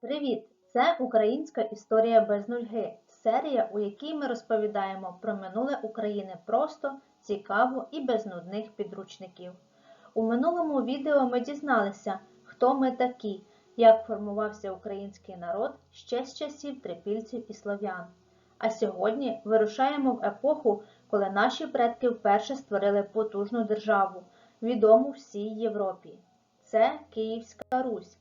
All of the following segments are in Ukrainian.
Привіт! Це Українська історія без нульги. Серія, у якій ми розповідаємо про минуле України просто, цікаво і без нудних підручників. У минулому відео ми дізналися, хто ми такі, як формувався український народ ще з часів трипільців і слов'ян. А сьогодні вирушаємо в епоху, коли наші предки вперше створили потужну державу, відому всій Європі. Це Київська Русь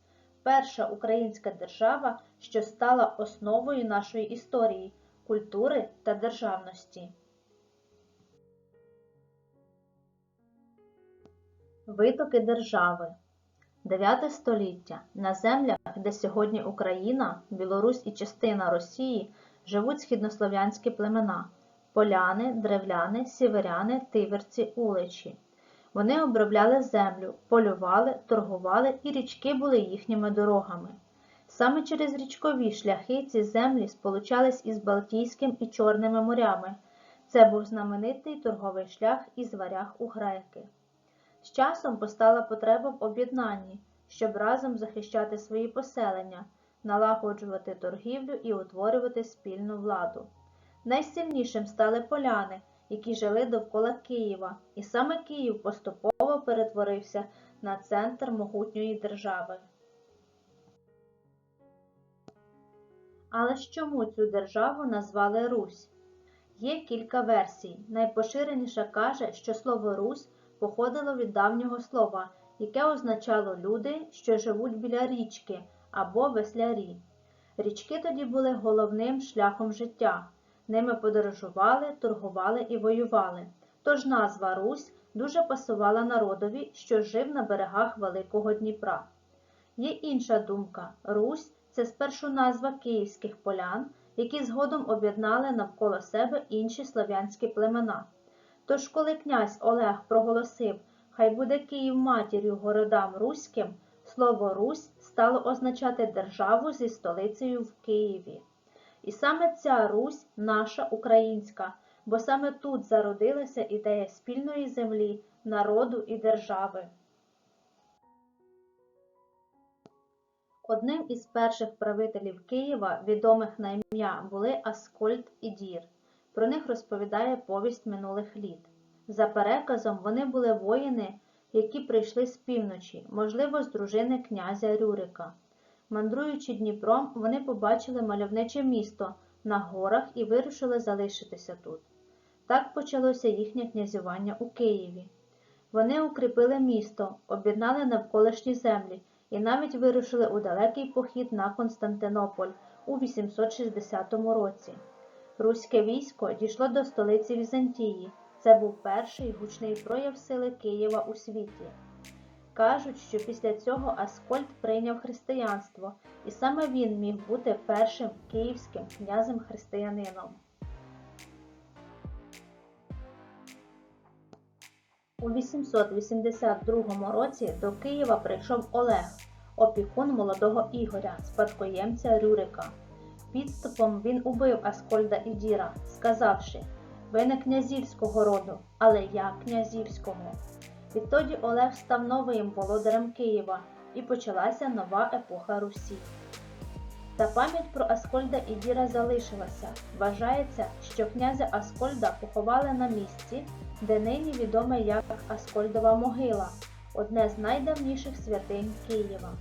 перша українська держава, що стала основою нашої історії, культури та державності. Витоки держави 9 століття. На землях, де сьогодні Україна, Білорусь і частина Росії, живуть східнослов'янські племена поляни, древляни, сіверяни, тиверці, уличі. Вони обробляли землю, полювали, торгували і річки були їхніми дорогами. Саме через річкові шляхи ці землі сполучались із Балтійським і Чорними морями. Це був знаменитий торговий шлях із варяг у греки. З часом постала потреба в об'єднанні, щоб разом захищати свої поселення, налагоджувати торгівлю і утворювати спільну владу. Найсильнішим стали поляни, які жили довкола Києва, і саме Київ поступово перетворився на центр могутньої держави. Але чому цю державу назвали Русь? Є кілька версій. Найпоширеніша каже, що слово Русь походило від давнього слова, яке означало люди, що живуть біля річки або веслярі. Річки тоді були головним шляхом життя. Ними подорожували, торгували і воювали. Тож назва Русь дуже пасувала народові, що жив на берегах Великого Дніпра. Є інша думка Русь це спершу назва київських полян, які згодом об'єднали навколо себе інші слав'янські племена. Тож, коли князь Олег проголосив Хай буде Київ матір'ю городам Руським, слово Русь стало означати державу зі столицею в Києві. І саме ця Русь наша українська, бо саме тут зародилася ідея спільної землі, народу і держави. Одним із перших правителів Києва, відомих на ім'я, були Аскольд і Дір. Про них розповідає повість минулих літ. За переказом, вони були воїни, які прийшли з півночі, можливо, з дружини князя Рюрика. Мандруючи Дніпром, вони побачили мальовниче місто на горах і вирішили залишитися тут. Так почалося їхнє князювання у Києві. Вони укріпили місто, об'єднали навколишні землі і навіть вирушили у далекий похід на Константинополь у 860 році. Руське військо дійшло до столиці Візантії. Це був перший гучний прояв сили Києва у світі. Кажуть, що після цього Аскольд прийняв християнство, і саме він міг бути першим київським князем-християнином. У 882 році до Києва прийшов Олег, опікун молодого Ігоря, спадкоємця Рюрика. Підступом він убив Аскольда і Діра, сказавши Ви не князівського роду, але я князівського. Відтоді Олег став новим володарем Києва і почалася нова епоха Русі. Та пам'ять про Аскольда і Діра залишилася. Вважається, що князя Аскольда поховали на місці, де нині відоме як Аскольдова могила, одне з найдавніших святинь Києва.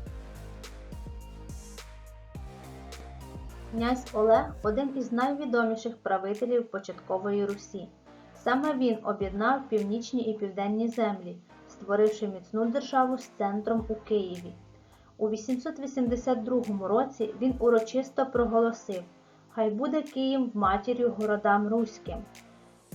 Князь Олег один із найвідоміших правителів початкової Русі. Саме він об'єднав північні і південні землі, створивши міцну державу з центром у Києві. У 882 році він урочисто проголосив Хай буде Київ матір'ю городам Руським.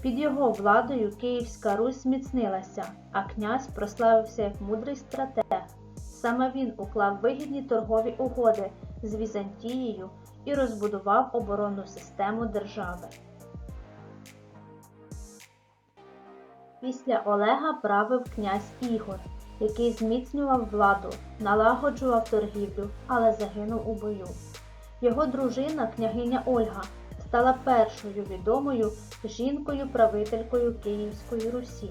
Під його владою Київська Русь зміцнилася, а князь прославився як мудрий стратег. Саме він уклав вигідні торгові угоди з Візантією і розбудував оборонну систему держави. Після Олега правив князь Ігор, який зміцнював владу, налагоджував торгівлю, але загинув у бою. Його дружина, княгиня Ольга, стала першою відомою жінкою-правителькою Київської Русі.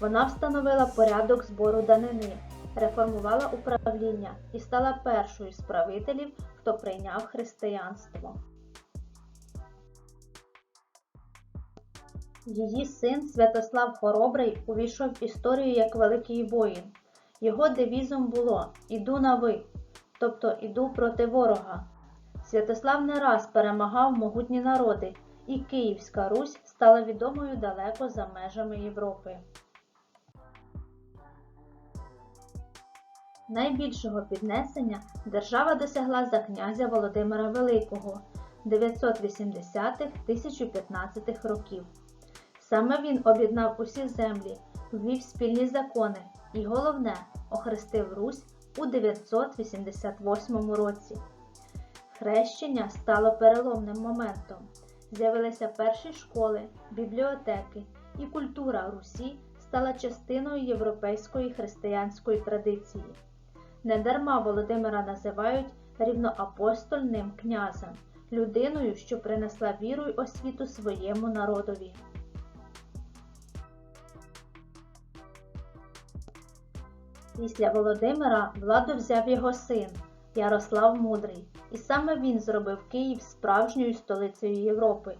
Вона встановила порядок збору данини, реформувала управління і стала першою з правителів, хто прийняв християнство. Її син Святослав Хоробрий увійшов в історію як великий воїн. Його девізом було Іду на ви, тобто іду проти ворога. Святослав не раз перемагав могутні народи, і Київська Русь стала відомою далеко за межами Європи. Найбільшого піднесення держава досягла за князя Володимира Великого 980-1015 років. Саме він об'єднав усі землі, ввів спільні закони і, головне, охрестив Русь у 988 році. Хрещення стало переломним моментом. З'явилися перші школи, бібліотеки, і культура Русі стала частиною європейської християнської традиції. Недарма Володимира називають рівноапостольним князем, людиною, що принесла віру й освіту своєму народові. Після Володимира владу взяв його син Ярослав Мудрий, і саме він зробив Київ справжньою столицею Європи.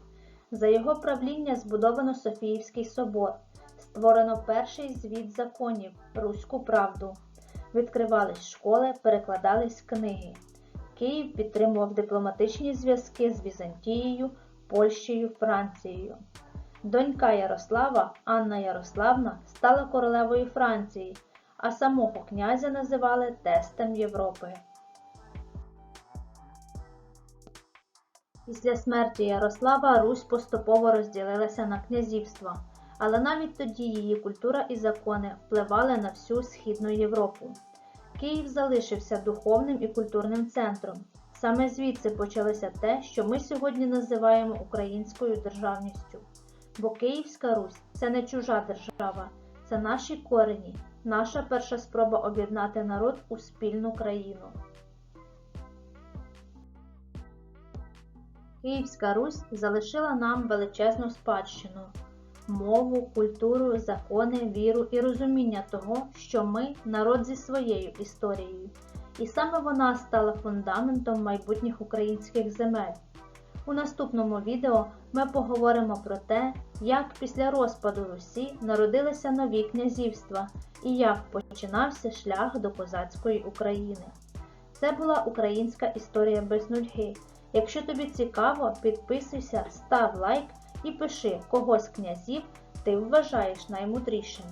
За його правління збудовано Софіївський собор, створено перший звіт законів Руську правду. Відкривались школи, перекладались книги. Київ підтримував дипломатичні зв'язки з Візантією, Польщею, Францією. Донька Ярослава, Анна Ярославна, стала королевою Франції, а самого князя називали тестем Європи. Після смерті Ярослава Русь поступово розділилася на князівства, але навіть тоді її культура і закони впливали на всю Східну Європу. Київ залишився духовним і культурним центром. Саме звідси почалося те, що ми сьогодні називаємо українською державністю. Бо Київська Русь це не чужа держава, це наші корені, наша перша спроба об'єднати народ у спільну країну. Київська Русь залишила нам величезну спадщину мову, культуру, закони, віру і розуміння того, що ми народ зі своєю історією, і саме вона стала фундаментом майбутніх українських земель. У наступному відео ми поговоримо про те, як після розпаду Русі народилися нові князівства і як починався шлях до козацької України. Це була українська історія без нудьги. Якщо тобі цікаво, підписуйся, став лайк і пиши, кого з князів ти вважаєш наймудрішим.